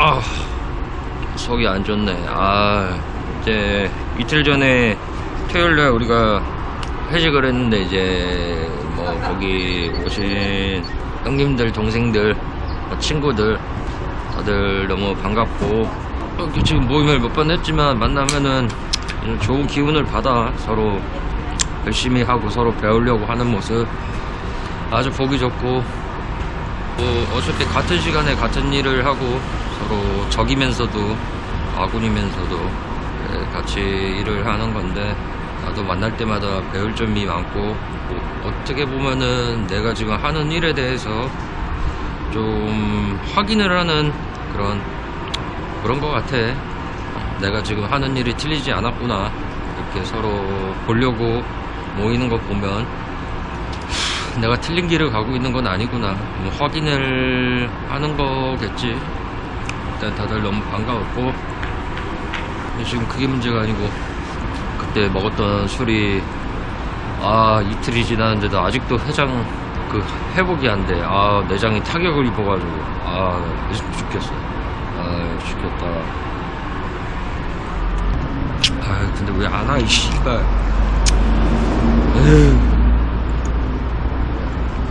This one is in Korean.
아 속이 안 좋네. 아 이제 이틀 전에 토요일 날 우리가 회식을 했는데 이제 뭐 거기 오신 형님들 동생들 뭐 친구들 다들 너무 반갑고. 어, 지금 모임을 몇 번 했지만 만나면은 좋은 기운을 받아 서로 열심히 하고 서로 배우려고 하는 모습. 아주 보기 좋고. 뭐 어차피 같은 시간에 같은 일을 하고 서로 적이면서도 아군이면서도 예, 같이 일을 하는 건데 나도 만날 때마다 배울 점이 많고 뭐 어떻게 보면은 내가 지금 하는 일에 대해서 좀 확인을 하는 그런 그런 것 같아. 내가 지금 하는 일이 틀리지 않았구나. 이렇게 서로 보려고 모이는 거 보면 하, 내가 틀린 길을 가고 있는 건 아니구나. 뭐 확인을 하는 거겠지. 일단 다들 너무 반가웠고 지금 그게 문제가 아니고 그때 먹었던 술이 아 이틀이 지났는데도 아직도 해장 그 회복이 안 돼. 아 내장이 타격을 입어가지고 아 죽겠어. 아 죽겠다. 아 근데 왜 안 와 이 씨발. 에휴.